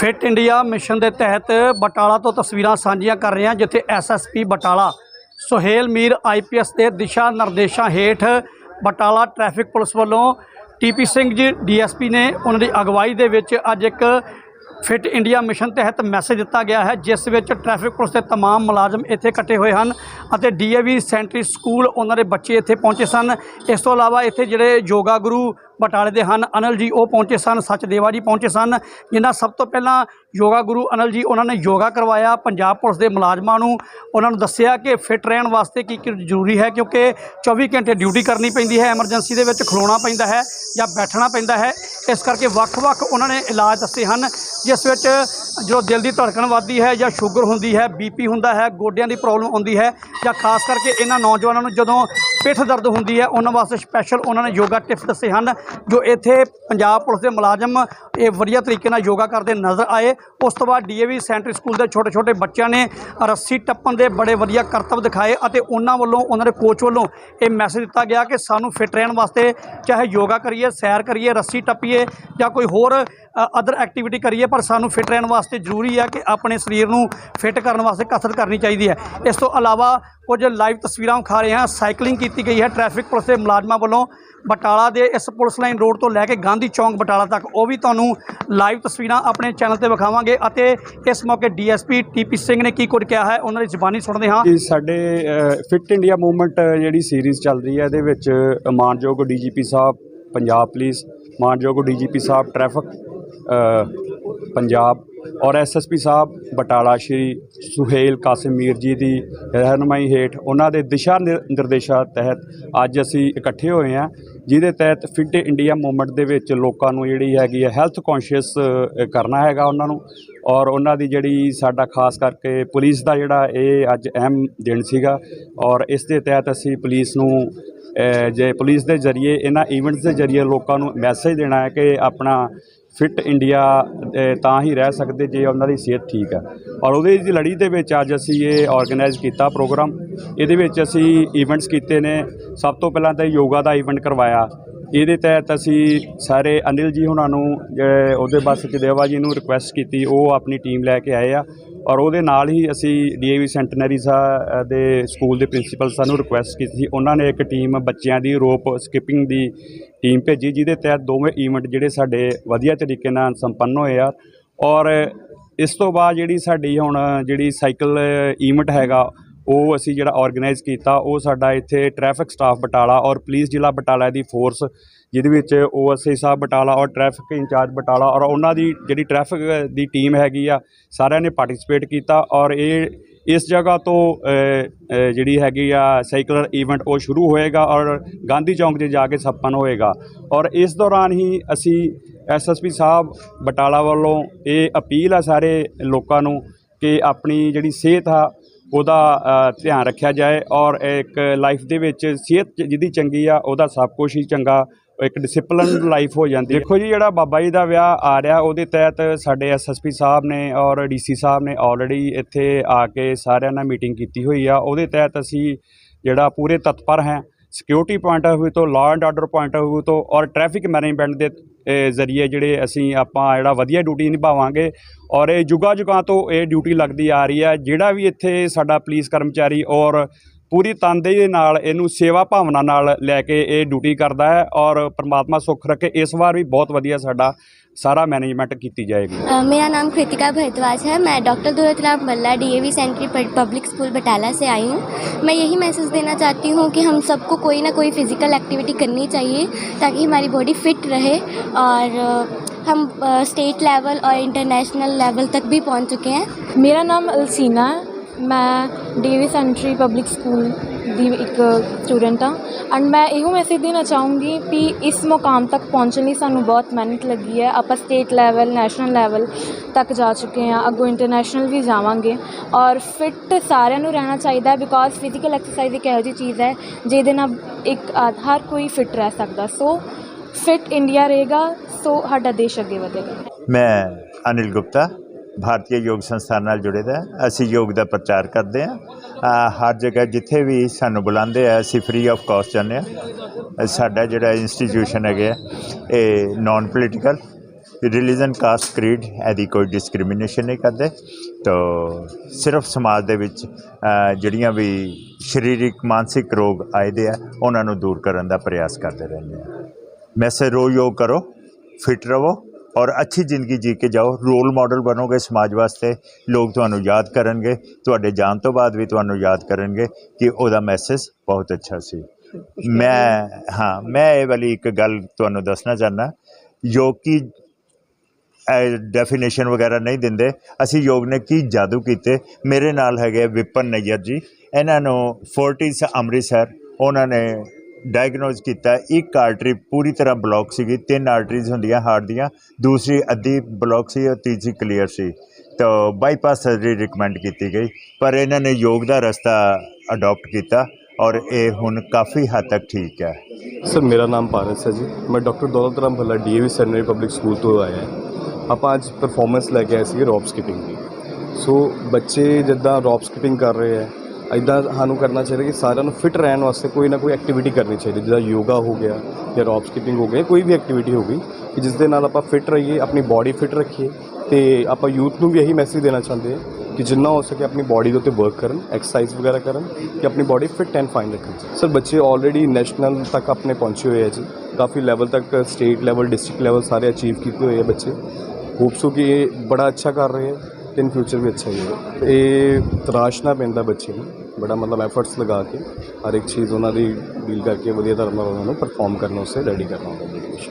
Fit India mission ਦੇ ਤਹਿਤ ਬਟਾਲਾ ਤੋਂ ਤਸਵੀਰਾਂ ਸਾਂਝੀਆਂ ਕਰ ਰਹੇ ਹਾਂ ਜਿੱਥੇ ਐਸਐਸਪੀ ਬਟਾਲਾ ਸੁਹੇਲ ਮੀਰ ਆਈਪੀਐਸ ਦੇ ਦਿਸ਼ਾ ਨਿਰਦੇਸ਼ਾਂ ਹੇਠ ਬਟਾਲਾ ਟ੍ਰੈਫਿਕ ਪੁਲਿਸ ਵੱਲੋਂ ਟੀਪੀ ਸਿੰਘ ਜੀ ਡੀਐਸਪੀ ਨੇ ਉਹਨਾਂ ਦੀ ਅਗਵਾਈ ਦੇ ਵਿੱਚ ਅੱਜ ਇੱਕ ਫਿਟ ਇੰਡੀਆ ਮਿਸ਼ਨ ਤਹਿਤ ਮੈਸੇਜ ਦਿੱਤਾ ਗਿਆ ਹੈ ਜਿਸ ਵਿੱਚ ਟ੍ਰੈਫਿਕ ਪੁਲਿਸ ਦੇ तमाम ਮੁਲਾਜ਼ਮ ਇੱਥੇ ਇਕੱਠੇ ਹੋਏ ਹਨ ਅਤੇ ਡੀਏਵੀ ਸੈਂਟਰੀ ਸਕੂਲ ਉਹਨਾਂ ਦੇ ਬੱਚੇ ਇੱਥੇ ਪਹੁੰਚੇ ਸਨ ਇਸ ਤੋਂ ਇਲਾਵਾ ਇੱਥੇ ਜਿਹੜੇ ਯੋਗਾ ਗੁਰੂ ਬਟਾਲੇ ਦੇ ਹਨ। ਅਨਲ ਜੀ ਉਹ ਪਹੁੰਚੇ ਸਨ ਸਚਦੇਵਾ ਜੀ ਪਹੁੰਚੇ ਸਨ। ਜਿਨ੍ਹਾਂ ਸਭ ਤੋਂ ਪਹਿਲਾਂ ਯੋਗਾ ਗੁਰੂ ਅਨਲ ਜੀ ਉਹਨਾਂ ਨੇ ਯੋਗਾ ਕਰਵਾਇਆ। ਪੰਜਾਬ ਪੁਲਿਸ ਦੇ ਮੁਲਾਜ਼ਮਾਂ ਨੂੰ ਉਹਨਾਂ ਨੂੰ ਦੱਸਿਆ ਕਿ ਫਿਟ ਰਹਿਣ ਵਾਸਤੇ ਕੀ ਕੀ ਜ਼ਰੂਰੀ ਹੈ, ਕਿਉਂਕਿ 24 ਘੰਟੇ ਡਿਊਟੀ ਕਰਨੀ ਪੈਂਦੀ ਹੈ, ਐਮਰਜੈਂਸੀ ਦੇ ਵਿੱਚ ਖਲੋਣਾ ਪੈਂਦਾ ਹੈ ਜਾਂ ਬੈਠਣਾ ਪੈਂਦਾ ਹੈ। ਇਸ ਕਰਕੇ ਵੱਖ-ਵੱਖ ਉਹਨਾਂ ਨੇ ਇਲਾਜ ਦੱਸੇ ਹਨ, ਜਿਸ ਵਿੱਚ ਜੋ ਦਿਲ ਦੀ ਧੜਕਣ ਵੱਧਦੀ ਹੈ ਜਾਂ ਸ਼ੂਗਰ ਹੁੰਦੀ ਹੈ ਬੀਪੀ ਹੁੰਦਾ ਹੈ, ਗੋਡਿਆਂ ਦੀ ਪ੍ਰੋਬਲਮ ਆਉਂਦੀ ਹੈ ਜਾਂ ਖਾਸ ਕਰਕੇ ਇਹਨਾਂ ਨੌਜਵਾਨਾਂ ਨੂੰ ਜਦੋਂ ਪਿੱਠ ਦਰਦ ਹੁੰਦੀ ਹੈ, ਉਹਨਾਂ ਵਾਸਤੇ ਸਪੈਸ਼ਲ ਉਹਨਾਂ ਨੇ ਯੋਗਾ ਟਿਪਸ ਦੱਸੇ ਹਨ। ਜੋ ਇੱਥੇ ਪੰਜਾਬ ਪੁਲਿਸ ਦੇ ਮੁਲਾਜ਼ਮ, ਇਹ ਵਧੀਆ ਤਰੀਕੇ ਨਾਲ ਯੋਗਾ ਕਰਦੇ ਨਜ਼ਰ ਆਏ। ਉਸ ਤੋਂ ਬਾਅਦ ਡੀਏਵੀ ਸੈਂਟਰੀ ਸਕੂਲ ਦੇ ਛੋਟੇ ਛੋਟੇ ਬੱਚਿਆਂ ਨੇ ਰੱਸੀ ਟੱਪਣ ਦੇ ਬੜੇ ਵਧੀਆ ਕਰਤੱਵ ਦਿਖਾਏ ਅਤੇ ਉਹਨਾਂ ਵੱਲੋਂ, ਉਹਨਾਂ ਦੇ ਕੋਚ ਵੱਲੋਂ ਇਹ ਮੈਸੇਜ ਦਿੱਤਾ ਗਿਆ ਕਿ ਸਾਨੂੰ ਫਿਟ ਰਹਿਣ ਵਾਸਤੇ ਚਾਹੇ ਯੋਗਾ ਕਰੀਏ, ਸੈਰ ਕਰੀਏ, ਰੱਸੀ ਟੱਪੀਏ ਜਾਂ ਕੋਈ ਹੋਰ ਅਦਰ ਐਕਟੀਵਿਟੀ ਕਰੀਏ, ਪਰ ਸਾਨੂੰ ਫਿਟ ਰਹਿਣ ਵਾਸਤੇ ਜ਼ਰੂਰੀ ਹੈ ਕਿ ਆਪਣੇ ਸਰੀਰ ਨੂੰ ਫਿਟ ਕਰਨ ਵਾਸਤੇ ਕਸਰਤ ਕਰਨੀ ਚਾਹੀਦੀ ਹੈ। ਇਸ ਤੋਂ ਇਲਾਵਾ ਕੁਝ ਲਾਈਵ ਤਸਵੀਰਾਂ ਵਿਖਾ ਰਹੇ ਹਾਂ। ਸਾਈਕਲਿੰਗ ਕੀਤੀ ਗਈ ਹੈ ਟ੍ਰੈਫਿਕ ਪੁਲਿਸ ਦੇ ਮੁਲਾਜ਼ਮਾਂ ਵੱਲੋਂ। ਬਟਾਲਾ ਦੇ ਇਸ ਪੁਲਿਸ ਲਾਈਨ ਰੋਡ ਤੋਂ ਲੈ ਕੇ ਗਾਂਧੀ ਚੌਂਕ ਬਟਾਲਾ ਤੱਕ, ਉਹ ਵੀ ਤੁਹਾਨੂੰ ਲਾਈਵ ਤਸਵੀਰਾਂ ਆਪਣੇ ਚੈਨਲ ਤੇ ਵਿਖਾਵਾਂਗੇ। ਅਤੇ ਇਸ ਮੌਕੇ ਡੀਐਸਪੀ ਟੀਪੀ ਸਿੰਘ ਨੇ ਕੀ ਕੁਝ ਕਿਹਾ ਹੈ, ਉਹਨਾਂ ਦੀ ਜ਼ੁਬਾਨੀ ਸੁਣਦੇ ਹਾਂ। ਕਿ ਸਾਡੇ ਫਿਟ ਇੰਡੀਆ ਮੂਵਮੈਂਟ ਜਿਹੜੀ ਸੀਰੀਜ਼ ਚੱਲ ਰਹੀ ਹੈ, ਇਹਦੇ ਵਿੱਚ ਮਾਨਯੋਗ ਡੀਜੀਪੀ ਸਾਹਿਬ, ਪੰਜਾਬ ਪੁਲਿਸ ਮਾਨਯੋਗ ਡੀਜੀਪੀ ਸਾਹਿਬ ਟ੍ਰੈਫਿਕ ਪੰਜਾਬ ਔਰ ਐਸਐਸਪੀ ਸਾਹਿਬ, ਬਟਾਲਾ ਸ਼੍ਰੀ ਸੁਹੇਲ ਕਾਸਿਮ ਮੀਰ ਜੀ ਦੀ ਰਹਿਨੁਮਾਈ ਹੇਠ ਉਹਨਾਂ ਦੇ ਦਿਸ਼ਾ ਨਿਰ- ਨਿਰਦੇਸ਼ਾਂ ਤਹਿਤ ਅੱਜ ਅਸੀਂ ਇਕੱਠੇ ਹੋਏ ਹਾਂ, ਜਿਹਦੇ ਤਹਿਤ ਫਿਟ ਇੰਡੀਆ ਮੂਵਮੈਂਟ ਦੇ ਵਿੱਚ ਲੋਕਾਂ ਨੂੰ ਜਿਹੜੀ ਹੈਗੀ ਹੈ ਹੈਲਥ ਕੌਨਸ਼ੀਅਸ ਕਰਨਾ ਹੈਗਾ ਉਹਨਾਂ ਨੂੰ ਔਰ ਉਹਨਾਂ ਦੀ ਜਿਹੜੀ ਸਾਡਾ ਖਾਸ ਕਰਕੇ ਪੁਲਿਸ ਦਾ ਜਿਹੜਾ ਇਹ ਅੱਜ ਅਹਿਮ ਦਿਨ ਸੀਗਾ ਔਰ ਇਸ ਦੇ ਤਹਿਤ ਅਸੀਂ ਪੁਲਿਸ ਨੂੰ ਜੇ ਪੁਲਿਸ ਦੇ ਜ਼ਰੀਏ, ਇਹਨਾਂ ਇਵੈਂਟਸ ਦੇ ਜ਼ਰੀਏ ਲੋਕਾਂ ਨੂੰ ਮੈਸੇਜ ਦੇਣਾ ਹੈ ਕਿ ਆਪਣਾ ਫਿਟ ਇੰਡੀਆ ਤਾਂ ਹੀ ਰਹਿ ਸਕਦੇ ਜੇ ਉਹਨਾਂ ਦੀ ਸਿਹਤ ਠੀਕ ਹੈ ਔਰ ਉਹਦੇ ਦੀ ਲੜੀ ਦੇ ਵਿੱਚ ਅੱਜ ਅਸੀਂ ਇਹ ਆਰਗੇਨਾਈਜ਼ ਕੀਤਾ ਪ੍ਰੋਗਰਾਮ ਇਹਦੇ ਵਿੱਚ ਅਸੀਂ ਇਵੈਂਟਸ ਕੀਤੇ ਨੇ। ਸਭ ਤੋਂ ਪਹਿਲਾਂ ਤਾਂ ਯੋਗਾ ਦਾ ਇਵੈਂਟ ਕਰਵਾਇਆ। ਇਹਦੇ ਤਹਿਤ ਅਸੀਂ ਸਾਰੇ ਅਨਿਲ ਜੀ ਹੁਣਾਂ ਨੂੰ ਜਿਹੜੇ ਉਹਦੇ ਬੱਸ ਚਦੇਵਾ ਜੀ ਨੂੰ ਰਿਕੁਐਸਟ ਕੀਤੀ। ਉਹ ਆਪਣੀ ਟੀਮ ਲੈ ਕੇ ਆਏ ਆ। ਔਰ ਉਹਦੇ ਨਾਲ ਹੀ ਅਸੀਂ ਡੀਏਵੀ ਸੈਂਟਨਰੀ ਸਾ ਦੇ ਸਕੂਲ ਦੇ ਪ੍ਰਿੰਸੀਪਲ ਸਾਨੂੰ ਰਿਕੁਐਸਟ ਕੀਤੀ ਸੀ। ਉਹਨਾਂ ਨੇ ਇੱਕ ਟੀਮ ਬੱਚਿਆਂ ਦੀ ਰੋਪ ਸਕਿਪਿੰਗ ਦੀ ਟੀਮ ਭੇਜੀ, ਜਿਹਦੇ ਤਹਿਤ ਦੋਵੇਂ ਈਵੈਂਟ ਜਿਹੜੇ ਸਾਡੇ ਵਧੀਆ ਤਰੀਕੇ ਨਾਲ ਸੰਪੰਨ ਹੋਏ ਆ। ਔਰ ਇਸ ਤੋਂ ਬਾਅਦ ਜਿਹੜੀ ਸਾਡੀ ਹੁਣ ਜਿਹੜੀ ਸਾਈਕਲ ਈਵੈਂਟ ਹੈਗਾ, ਉਹ ਅਸੀਂ ਜਿਹੜਾ ਆਰਗੇਨਾਈਜ਼ ਕੀਤਾ, ਉਹ ਸਾਡਾ ਇੱਥੇ ਟ੍ਰੈਫਿਕ ਸਟਾਫ ਬਟਾਲਾ ਔਰ ਪੁਲਿਸ ਜ਼ਿਲ੍ਹਾ ਬਟਾਲਾ ਦੀ ਫੋਰਸ ਜਿਹਦੇ ਵਿੱਚ ਓਐਸਆਈ ਸਾਹਿਬ ਬਟਾਲਾ ਔਰ ਟ੍ਰੈਫਿਕ ਇੰਚਾਰਜ ਬਟਾਲਾ ਔਰ ਉਹਨਾਂ ਦੀ ਜਿਹੜੀ ਟ੍ਰੈਫਿਕ ਦੀ ਟੀਮ ਹੈਗੀ ਆ, ਸਾਰਿਆਂ ਨੇ ਪਾਰਟਿਸਿਪੇਟ ਕੀਤਾ ਔਰ ਇਹ ਇਸ ਜਗ੍ਹਾ ਤੋਂ ਜਿਹੜੀ ਹੈਗੀ ਆ ਸਾਈਕਲਰ ਇਵੈਂਟ ਉਹ ਸ਼ੁਰੂ ਹੋਏਗਾ ਔਰ ਗਾਂਧੀ ਚੌਂਕ 'ਤੇ ਜਾ ਕੇ ਸਪਨ ਹੋਏਗਾ। ਔਰ ਇਸ ਦੌਰਾਨ ਹੀ ਅਸੀਂ ਐਸਐਸਪੀ ਸਾਹਿਬ ਬਟਾਲਾ ਵੱਲੋਂ ਇਹ ਅਪੀਲ ਆ ਸਾਰੇ ਲੋਕਾਂ ਨੂੰ ਕਿ ਆਪਣੀ ਜਿਹੜੀ ਸਿਹਤ ਆ, ਉਹਦਾ ਧਿਆਨ ਰੱਖਿਆ ਜਾਏ ਔਰ ਇੱਕ ਲਾਈਫ ਦੇ ਵਿੱਚ ਸਿਹਤ ਜਿਹਦੀ ਚੰਗੀ ਆ, ਉਹਦਾ ਸਭ ਕੁਝ ਹੀ ਚੰਗਾ ਇੱਕ ਡਿਸਪਲਿਨ ਲਾਈਫ ਹੋ ਜਾਂਦੀ ਦੇਖੋ ਜੀ, ਜਿਹੜਾ ਬਾਬਾ ਜੀ ਦਾ ਵਿਆਹ ਆ ਰਿਹਾ, ਉਹਦੇ ਤਹਿਤ ਸਾਡੇ ਐਸਐਸਪੀ ਸਾਹਿਬ ਨੇ ਔਰ ਡੀਸੀ ਸਾਹਿਬ ਨੇ ਆਲਰੇਡੀ ਇੱਥੇ ਆ ਕੇ ਸਾਰਿਆਂ ਨਾਲ ਮੀਟਿੰਗ ਕੀਤੀ ਹੋਈ ਆ। ਉਹਦੇ ਤਹਿਤ ਅਸੀਂ ਜਿਹੜਾ ਪੂਰੇ ਤਤਪਰ ਹੈ ਸਿਕਿਉਰਿਟੀ ਪੁਆਇੰਟ ਆਫ View ਤੋਂ law and order point of View ਤੋਂ ਔਰ ਟ੍ਰੈਫਿਕ ਮੈਨੇਜਮੈਂਟ ਦੇ ਜ਼ਰੀਏ ਜਿਹੜੇ ਅਸੀਂ ਆਪਾਂ ਜਿਹੜਾ ਵਧੀਆ ਡਿਊਟੀ ਨਿਭਾਵਾਂਗੇ ਔਰ ਇਹ ਜੁਗਾ ਜੁਗਾਂ ਤੋਂ ਇਹ ਡਿਊਟੀ ਲੱਗਦੀ ਆ ਰਹੀ ਹੈ। ਜਿਹੜਾ ਵੀ ਇੱਥੇ ਸਾਡਾ ਪੁਲਿਸ ਕਰਮਚਾਰੀ ਔਰ ਪੂਰੀ ਤਨਦੇਹੀ ਦੇ ਨਾਲ ਇਹਨੂੰ ਸੇਵਾ ਭਾਵਨਾ ਨਾਲ ਲੈ ਕੇ ਇਹ ਡਿਊਟੀ ਕਰਦਾ ਹੈ ਔਰ ਪ੍ਰਮਾਤਮਾ ਸੁੱਖ ਰੱਖੇ ਇਸ ਵਾਰ ਵੀ ਬਹੁਤ ਵਧੀਆ ਸਾਡਾ ਸਾਰਾ ਮੈਨੇਜਮੈਂਟ ਕੀਤੀ ਜਾਏਗੀ अ, मेरा नाम कृतिका भारद्वाज है मैं doctor Durtaram Balla DAV centenary public school Batala से आई हूँ मैं यही मैसेज देना चाहती हूँ कि हम सबको कोई ना कोई फ़िज़िकल एक्टिविटी करनी चाहिए ताकि हमारी बॉडी फिट रहे और अ, हम स्टेट लेवल और इंटरनेशनल लेवल तक भी पहुँच चुके हैं ਮੇਰਾ ਨਾਮ ਅਲਸੀਨਾ ਹੈ ਮੈਂ ਡੀਵੀ ਸੈਂਟਰੀ ਪਬਲਿਕ ਸਕੂਲ ਦੀ ਇੱਕ ਸਟੂਡੈਂਟ ਹਾਂ ਐਂਡ ਮੈਂ ਇਹੋ ਮੈਸੇਜ ਦੇਣਾ ਚਾਹੂੰਗੀ ਕਿ ਇਸ ਮੁਕਾਮ ਤੱਕ ਪਹੁੰਚਣ ਲਈ ਸਾਨੂੰ ਬਹੁਤ ਮਿਹਨਤ ਲੱਗੀ ਹੈ। ਆਪਾਂ ਸਟੇਟ ਲੈਵਲ ਨੈਸ਼ਨਲ ਲੈਵਲ ਤੱਕ ਜਾ ਚੁੱਕੇ ਹਾਂ। ਅੱਗੋਂ ਇੰਟਰਨੈਸ਼ਨਲ ਵੀ ਜਾਵਾਂਗੇ ਔਰ ਫਿਟ ਸਾਰਿਆਂ ਨੂੰ ਰਹਿਣਾ ਚਾਹੀਦਾ ਬਿਕੋਜ਼ ਫਿਜ਼ੀਕਲ ਐਕਸਰਸਾਈਜ਼ ਇੱਕ ਇਹੋ ਜਿਹੀ ਚੀਜ਼ ਹੈ ਜਿਹਦੇ ਨਾਲ ਇੱਕ ਹਰ ਕੋਈ ਫਿਟ ਰਹਿ ਸਕਦਾ। ਸੋ ਫਿਟ ਇੰਡੀਆ ਰਹੇਗਾ ਸੋ ਸਾਡਾ ਦੇਸ਼ ਅੱਗੇ ਵਧੇਗਾ। ਮੈਂ ਅਨਿਲ ਗੁਪਤਾ ਭਾਰਤੀ ਯੋਗ ਸੰਸਥਾਨ ਨਾਲ ਜੁੜੇ ਦਾ ਅਸੀਂ ਯੋਗ ਦਾ ਪ੍ਰਚਾਰ ਕਰਦੇ ਹਾਂ। ਹਰ ਜਗ੍ਹਾ ਜਿੱਥੇ ਵੀ ਸਾਨੂੰ ਬੁਲਾਉਂਦੇ ਆ, ਅਸੀਂ ਫ੍ਰੀ ਆਫ ਕਾਸਟ ਜਾਂਦੇ ਹਾਂ। ਸਾਡਾ ਜਿਹੜਾ ਇੰਸਟੀਟਿਊਸ਼ਨ ਹੈਗਾ ਇਹ non political religion caste creed ਇਹਦੀ ਕੋਈ ਡਿਸਕ੍ਰਿਮੀਨੇਸ਼ਨ ਨਹੀਂ ਕਰਦੇ। ਤੋ ਸਿਰਫ ਸਮਾਜ ਦੇ ਵਿੱਚ ਜਿਹੜੀਆਂ ਵੀ ਸਰੀਰਕ, ਮਾਨਸਿਕ ਰੋਗ ਆਏ ਦੇ ਆ, ਉਹਨਾਂ ਨੂੰ ਦੂਰ ਕਰਨ ਦਾ ਪ੍ਰਯਾਸ ਕਰਦੇ ਰਹਿੰਦੇ ਆ। ਮੈਸੇਜ ਰੋ ਯੋਗ ਕਰੋ ਫਿਟ ਰਹੋ। ਔਰ ਅੱਛੀ ਜ਼ਿੰਦਗੀ ਜੀ ਕੇ ਜਾਓ ਰੋਲ ਮਾਡਲ ਬਣੋਗੇ ਸਮਾਜ ਵਾਸਤੇ ਲੋਕ ਤੁਹਾਨੂੰ ਯਾਦ ਕਰਨਗੇ ਤੁਹਾਡੇ ਜਾਣ ਤੋਂ ਬਾਅਦ ਵੀ ਤੁਹਾਨੂੰ ਯਾਦ ਕਰਨਗੇ ਕਿ ਉਹਦਾ ਮੈਸੇਜ ਬਹੁਤ ਅੱਛਾ ਸੀ। ਮੈਂ ਹਾਂ ਮੈਂ ਇਹ ਵਾਲੀ ਇੱਕ ਗੱਲ ਤੁਹਾਨੂੰ ਦੱਸਣਾ ਚਾਹੁੰਦਾ ਯੋਗ ਕੀ ਡੈਫੀਨੇਸ਼ਨ ਵਗੈਰਾ ਨਹੀਂ ਦਿੰਦੇ। ਅਸੀਂ ਯੋਗ ਨੇ ਕੀ ਜਾਦੂ ਕੀਤੇ? ਮੇਰੇ ਨਾਲ ਹੈਗੇ ਵਿਪਨ ਨਈਅਰ ਜੀ। ਇਹਨਾਂ ਨੂੰ ਫੋਰਟਿਸ ਅੰਮ੍ਰਿਤਸਰ ਉਹਨਾਂ ਨੇ ਡਾਇਗਨੋਜ਼ ਕੀਤਾ, ਇੱਕ ਆਰਟਰੀ ਪੂਰੀ ਤਰ੍ਹਾਂ ਬਲੌਕ ਸੀਗੀ, ਤਿੰਨ ਆਰਟਰੀਜ਼ ਹੁੰਦੀਆਂ ਹਾਰਟ ਦੀਆਂ, ਦੂਸਰੀ ਅੱਧੀ ਬਲੌਕ ਸੀ ਔਰ ਤੀਜੀ ਕਲੀਅਰ ਸੀ। ਤਾਂ ਬਾਈਪਾਸ ਸਰਜਰੀ ਰਿਕਮੈਂਡ ਕੀਤੀ ਗਈ, ਪਰ ਇਹਨਾਂ ਨੇ ਯੋਗ ਦਾ ਰਸਤਾ ਅਡਾਪਟ ਕੀਤਾ ਔਰ ਇਹ ਹੁਣ ਕਾਫੀ ਹੱਦ ਤੱਕ ਠੀਕ ਹੈ। ਸਰ, ਮੇਰਾ ਨਾਮ ਪਾਰਸ ਹੈ ਜੀ। ਮੈਂ doctor Daulat Ram Bhalla DAV centenary public school ਤੋਂ ਆਇਆ ਆਪਾਂ ਅੱਜ ਪਰਫਾਰਮੈਂਸ ਲੈ ਕੇ ਆਏ ਸੀ ਰੌਪ ਸਕਿਪਿੰਗ ਦੀ। ਸੋ ਬੱਚੇ ਜਿੱਦਾਂ ਰੌਪ ਸਕਿਪਿੰਗ ਕਰ ਰਹੇ ਹੈ ਇਦਾਂ ਸਾਨੂੰ ਕਰਨਾ ਚਾਹੀਦਾ ਕਿ ਸਾਰਿਆਂ ਨੂੰ ਫਿਟ ਰਹਿਣ ਵਾਸਤੇ ਕੋਈ ਨਾ ਕੋਈ ਐਕਟੀਵਿਟੀ ਕਰਨੀ ਚਾਹੀਦੀ, ਜਿੱਦਾਂ ਯੋਗਾ ਹੋ ਗਿਆ ਜਾਂ ਰੌਪ ਸਕਿਪਿੰਗ ਹੋ ਗਿਆ ਕੋਈ ਵੀ ਐਕਟੀਵਿਟੀ ਹੋ ਗਈ, ਕਿ ਜਿਸ ਦੇ ਨਾਲ ਆਪਾਂ ਫਿਟ ਰਹੀਏ, ਆਪਣੀ ਬਾਡੀ ਫਿਟ ਰੱਖੀਏ, ਤੇ ਆਪਾਂ ਯੂਥ ਨੂੰ ਵੀ ਇਹੀ ਮੈਸੇਜ ਦੇਣਾ ਚਾਹੁੰਦੇ ਹਾਂ ਕਿ ਜਿੰਨਾ ਹੋ ਸਕੇ ਆਪਣੀ ਬਾਡੀ ਦੇ ਉੱਤੇ ਵਰਕ ਕਰਨ ਐਕਸਰਸਾਈਜ਼ ਵਗੈਰਾ ਕਰਨ, ਕਿ ਆਪਣੀ ਬਾਡੀ ਫਿਟ ਐਂਡ ਫਾਈਨ ਰੱਖਣ। ਸਰ ਬੱਚੇ ਆਲਰੇਡੀ ਨੈਸ਼ਨਲ ਤੱਕ ਆਪਣੇ ਪਹੁੰਚੇ ਹੋਏ ਆ ਜੀ। ਕਾਫੀ ਲੈਵਲ ਤੱਕ ਸਟੇਟ ਲੈਵਲ ਡਿਸਟ੍ਰਿਕਟ ਲੈਵਲ ਸਾਰੇ ਅਚੀਵ ਕੀਤੇ ਹੋਏ ਆ ਬੱਚੇ। ਹੋਪਸੋ ਕਿ ਇਹ ਬੜਾ ਅੱਛਾ ਕਰ ਰਹੇ ਹੈ ਤੇ ਇਨ ਫਿਊਚਰ ਵੀ ਅੱਛਾ ਹੀ ਹੋਏਗਾ। ਇਹ ਤਰਾਸ਼ਨਾ ਪੈਂਦਾ ਬੱਚੇ ਨੂੰ। ਬੜਾ ਮਤਲਬ ਐਫਰਟਸ ਲਗਾ ਕੇ ਹਰ ਇੱਕ ਚੀਜ਼ ਉਹਨਾਂ ਦੀ ਡੀਲ ਕਰਕੇ ਵਧੀਆ ਤਰ੍ਹਾਂ ਨਾਲ ਉਹਨਾਂ ਨੂੰ ਪਰਫਾਰਮ ਕਰਨ ਵਾਸਤੇ ਰੈਡੀ ਕਰਨਾ ਹੁੰਦਾ ਹੈ।